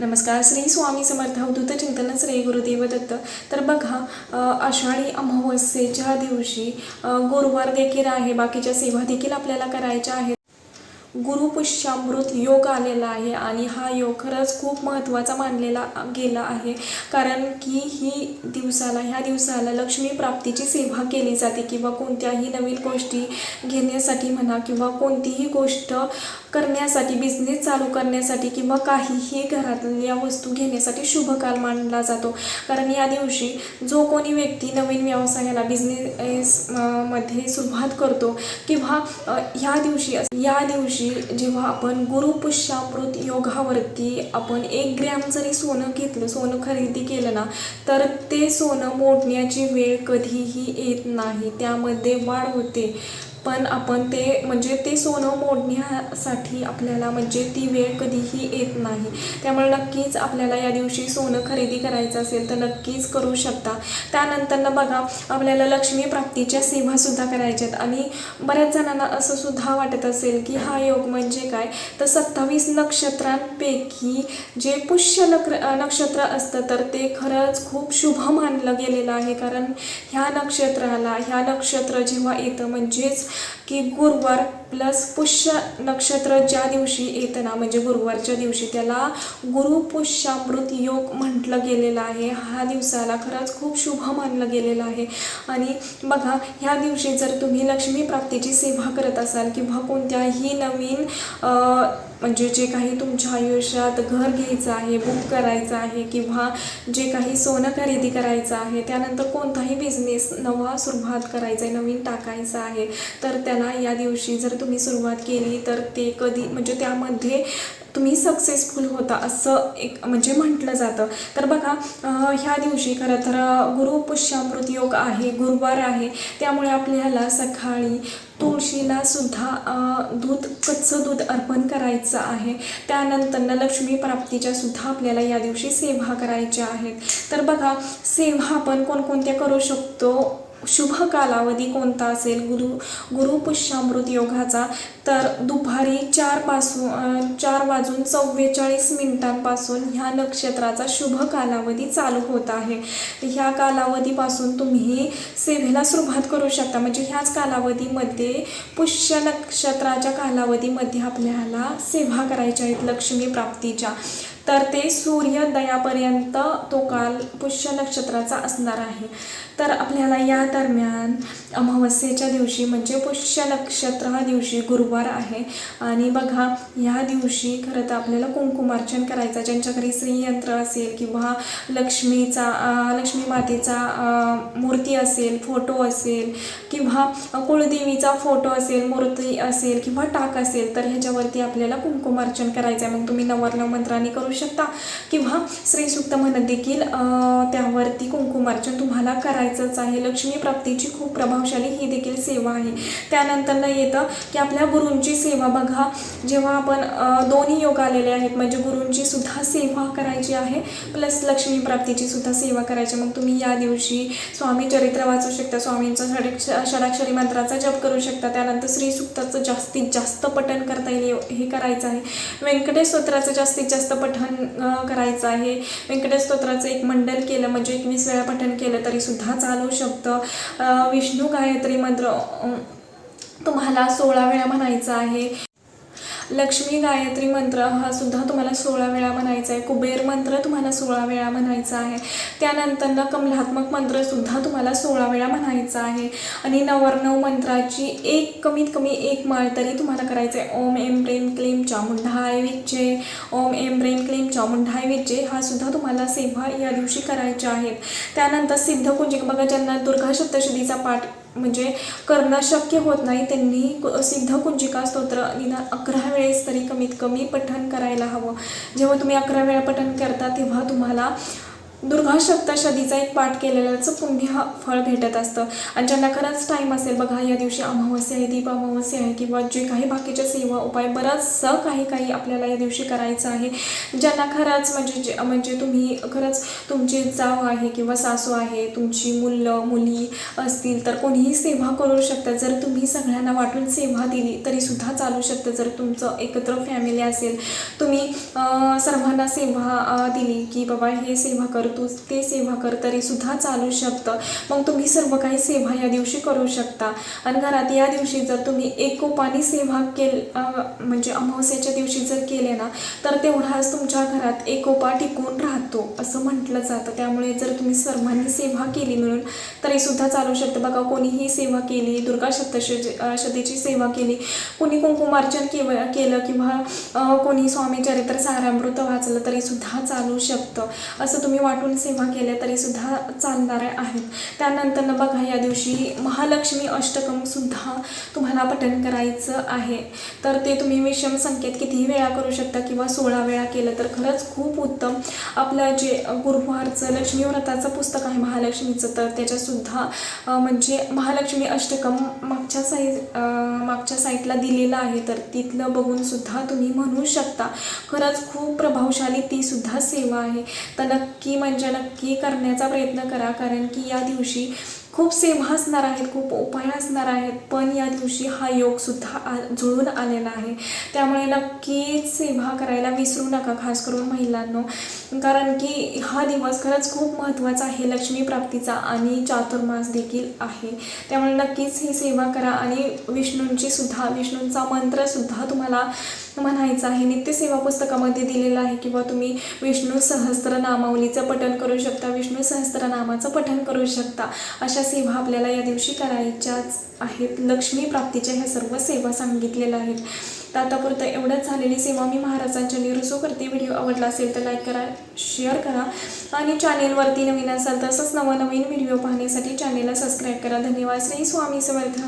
नमस्कार श्री स्वामी समर्थ अवधूत चिंतन श्री गुरुदेव दत्त. तर बघा आषाढी अमावस्येच्या दिवशी गुरुवार देखील आहे बाकीच्या सेवा देखील आपल्याला करायच्या आहेत. गुरुपुष्यामृत योग आलेला आहे आणि हा योग खरंच खूप महत्त्वाचा मानलेला गेला आहे. कारण की ही दिवसाला ह्या दिवसाला लक्ष्मी प्राप्तीची सेवा केली जाते किंवा कोणत्याही नवीन गोष्टी घेण्यासाठी म्हणा किंवा कोणतीही गोष्ट करण्यासाठी बिझनेस चालू करण्यासाठी किंवा काहीही घरातल्या वस्तू घेण्यासाठी शुभ काल मानला जातो. कारण या दिवशी जो कोणी व्यक्ती नवीन व्यवसायाला बिझनेस मध्ये सुरुवात करतो किंवा ह्या दिवशी या दिवशी जेव्हा आपण गुरुपुष्यामृत योगावरती आपण एक ग्रॅम जरी सोनं घेतलं सोनं खरेदी केलं ना तर ते सोनं मोडण्याची वेळ कधीही येत नाही. त्यामध्ये वाढ होते. पण आपण ते म्हणजे ते सोनं मोडण्यासाठी आपल्याला म्हणजे ती वेळ कधीही येत नाही. त्यामुळे नक्कीच आपल्याला या दिवशी सोनं खरेदी करायचं असेल तर नक्कीच करू शकता. त्यानंतरनं बघा आपल्याला लक्ष्मी प्राप्तीच्या सेवासुद्धा करायच्या आहेत. आणि बऱ्याच जणांना असं सुद्धा वाटत असेल की हा योग म्हणजे काय? तर सत्तावीस नक्षत्रांपैकी जे पुष्य नक्र नक्षत्र असतं तर ते खरंच खूप शुभ मानलं गेलेलं आहे. कारण ह्या नक्षत्राला ह्या नक्षत्र जेव्हा येतं म्हणजेच की गुरुवार प्लस पुष्य नक्षत्र ज्या दिवशी येतं ना म्हणजे गुरुवारच्या दिवशी त्याला गुरुपुष्यामृत योग म्हटलं गेलेलं आहे. हा दिवसाला खरंच खूप शुभ मानलं गेलेलं आहे. आणि बघा ह्या दिवशी जर तुम्ही लक्ष्मी प्राप्तीची सेवा करत असाल किंवा कोणत्याही नवीन म्हणजे जे काही तुमच्या आयुष्यात घर घ्यायचं आहे बुक करायचं आहे किंवा जे काही सोनं खरेदी करायचं आहे त्यानंतर कोणताही बिझनेस नवा सुरुवात करायचा आहे नवीन टाकायचं आहे तर त्याला या दिवशी जर तुम्ही सुरुवात केली तर ते कधी म्हणजे त्यामध्ये तुम्ही सक्सेसफुल होता असं एक म्हणजे म्हटलं जातं. तर बघा ह्या दिवशी खरं तर गुरुपुष्यामृत योग आहे गुरुवार आहे. त्यामुळे आपल्याला सकाळी तुळशीला सुद्धा दूध कच्चं दूध अर्पण करायचं आहे. त्यानंतर लक्ष्मी प्राप्तीच्या सुद्धा आपल्याला या दिवशी सेवा करायच्या आहेत. तर बघा सेवा आपण कोणकोणत्या करू शकतो? शुभ कालावधी कोणता असेल? गुरु गुरुपुष्यामृत योगाचा. तर दुपारी चारपासून चार वाजून चव्वेचाळीस मिनिटांपासून ह्या नक्षत्राचा शुभ कालावधी चालू होत आहे. ह्या कालावधीपासून तुम्ही सेवेला सुरुवात करू शकता. म्हणजे ह्याच कालावधीमध्ये पुष्य नक्षत्राच्या कालावधीमध्ये आपल्याला सेवा करायच्या आहेत लक्ष्मी प्राप्तीच्या. तर ते सूर्योदयापर्यंत तो काल पुष्य नक्षत्राचा असणार आहे. तर आपल्याला या दरम्यान अमावस्येच्या दिवशी म्हणजे पुष्य नक्षत्र हा दिवशी गुरुवार आहे. आणि बघा ह्या दिवशी खरं तर आपल्याला कुंकुमार्चन करायचं ज्यांच्या घरी श्रीयंत्र असेल किंवा लक्ष्मीचा लक्ष्मी मातेचा मूर्ती असेल फोटो असेल किंवा कुळदेवीचा फोटो असेल मूर्ती असेल किंवा टाक असेल तर ह्याच्यावरती आपल्याला कुंकुमार्चन करायचं आहे मग तुम्ही नवरनव मंत्राने करू शकता. किंवा श्रीसुक्त म्हणत देखील त्यावरती कुंकुमार्चन तुम्हाला करायचंच आहे. लक्ष्मी प्राप्तीची खूप प्रभावशाली ही देखील सेवा आहे. त्यानंतर येतं की आपल्या गुरूंची सेवा बघा. जेव्हा आपण दोन्ही योग आलेले आहेत म्हणजे गुरूंची सुद्धा सेवा करायची आहे प्लस लक्ष्मी प्राप्तीची सुद्धा सेवा करायची मग तुम्ही या दिवशी स्वामी चरित्र वाचू शकता. स्वामींचा षडक्ष षडाक्षरी मंत्राचा जप करू शकता. त्यानंतर श्रीसुक्ताचं जास्तीत जास्त पठण करता येईल हे करायचं आहे. व्यंकटेश स्तोत्राचं जास्तीत जास्त पठण अं, करायचं आहे. व्यंकटेश स्तोत्राचं एक मंडल केलं म्हणजे एकवीस वेळा पठण केलं तरी सुद्धा चालू शकतं. विष्णू गायत्री मंत्र अं, तुम्हाला सोळा वेळा म्हणायचं आहे. लक्ष्मी गायत्री मंत्र हा सुद्धा तुम्हाला सोळा वेळा म्हणायचा आहे. कुबेर मंत्र तुम्हाला सोळा वेळा म्हणायचा आहे. त्यानंतर कमलात्मक मंत्र सुद्धा तुम्हाला सोळा वेळा म्हणायचा आहे. आणि नवरनव मंत्राची एक कमीत कमी एक माळ तरी तुम्हाला करायचं आहे. ओम एम प्रेम क्लीम चामुंढाय विच्चे ओम एम प्रेम क्लीम चामुंडाय विच्चे हा सुद्धा तुम्हाला सेवा या दिवशी करायच्या आहेत. त्यानंतर सिद्धकुंजिक बघा ज्यांना दुर्गा सप्तशतीचा पाठ म्हणजे करणं शक्य होत नाही त्यांनी सिद्ध कुंजिका स्तोत्र निदान अकरा वेळा वेळेस तरी कमीत कमी पठण करायला हवं. जेव्हा तुम्ही अकरा वेळा पठण करता तेव्हा तुम्हाला दुर्गा सप्तशतीचा एक पाठ केलेल्याचं पुण्य फळ भेटत असतं. आणि ज्यांना खरंच टाईम असेल बघा या दिवशी अमावस्या आहे दीप अमावस्या आहे किंवा जे काही बाकीच्या सेवा उपाय बरंचसं काही काही आपल्याला या दिवशी करायचं आहे. ज्यांना खरंच म्हणजे जे म्हणजे तुम्ही खरंच तुमची जाव आहे किंवा सासू आहे तुमची मुलं मुली असतील तर कोणीही सेवा करू शकतात. जर तुम्ही सगळ्यांना वाटून सेवा दिली तरीसुद्धा चालू शकतं. जर तुमचं एकत्र फॅमिली असेल तुम्ही सर्वांना सेवा दिली की बाबा हे सेवा कर तू ते सेवा कर तरीसुद्धा चालू शकतं. मग तुम्ही सर्व काही सेवा या दिवशी करू शकता. आणि घरात या दिवशी जर तुम्ही एकोपानी सेवा केल म्हणजे अमावस्याच्या दिवशी जर केले ना तर तेवढाच तुमच्या घरात एकोपा टिकून राहतो असं म्हटलं जातं. त्यामुळे जर तुम्ही सर्वांनी सेवा केली मिळून तरीसुद्धा चालू शकतं. बघा कोणीही सेवा केली दुर्गा सप्तशती शतीची सेवा केली कोणी कुंकुमार्चन केव केलं किंवा कोणी स्वामी चरित्र सारामृत वाचलं तरीसुद्धा चालू शकतं. असं तुम्ही वाटून सेवा केल्या तरीसुद्धा चालणारे आहेत. त्यानंतरनं बघा या दिवशी महालक्ष्मी अष्टकमसुद्धा तुम्हाला पठण करायचं आहे. तर ते तुम्ही विषम संकेत कितीही वेळा करू शकता किंवा सोळा वेळा केलं तर खरंच खूप उत्तम. आपलं जे गुरुवारचं लक्ष्मी व्रताचं पुस्तक आहे महालक्ष्मीचं तर त्याच्यासुद्धा म्हणजे महालक्ष्मी अष्टकम मागच्या साई मागच्या साईटला दिलेलं आहे. तर तिथलं बघून सुद्धा तुम्ही म्हणू शकता. खरंच खूप प्रभावशाली ती सुद्धा सेवा आहे. तर नक्की म्हणजे नक्की करण्याचा प्रयत्न करा कारण की या दिवशी खूप सेवा असणार आहेत खूप उपाय असणार आहेत पण या दिवशी हा योगसुद्धा आ जुळून आलेला आहे. त्यामुळे नक्कीच सेवा करायला विसरू नका खास करून महिलांनो. कारण की हा दिवस खरंच खूप महत्त्वाचा आहे लक्ष्मी प्राप्तीचा आणि चातुर्मास देखील आहे. त्यामुळे नक्कीच ही सेवा करा आणि विष्णूंची सुद्धा विष्णूंचा मंत्रसुद्धा तुम्हाला म्हणायचं आहे. नित्यसेवा पुस्तकामध्ये दिलेलं आहे किंवा तुम्ही विष्णू सहस्त्रनामावलीचं पठण करू शकता विष्णू सहस्त्रनामाचं पठण करू शकता. अशा सेवा आपल्याला या दिवशी करायच्याच आहेत. लक्ष्मी प्राप्तीच्या ह्या सर्व सेवा सांगितलेल्या आहेत. तर आतापुरतं एवढंच झालेली सेवा मी महाराजांच्या निरुसो करते. व्हिडिओ आवडला असेल तर लाईक करा शेअर करा आणि चॅनेलवरती नवीन असाल तसंच नवनवीन व्हिडिओ पाहण्यासाठी चॅनेलला सबस्क्राईब करा. धन्यवाद. श्री स्वामी समर्थ.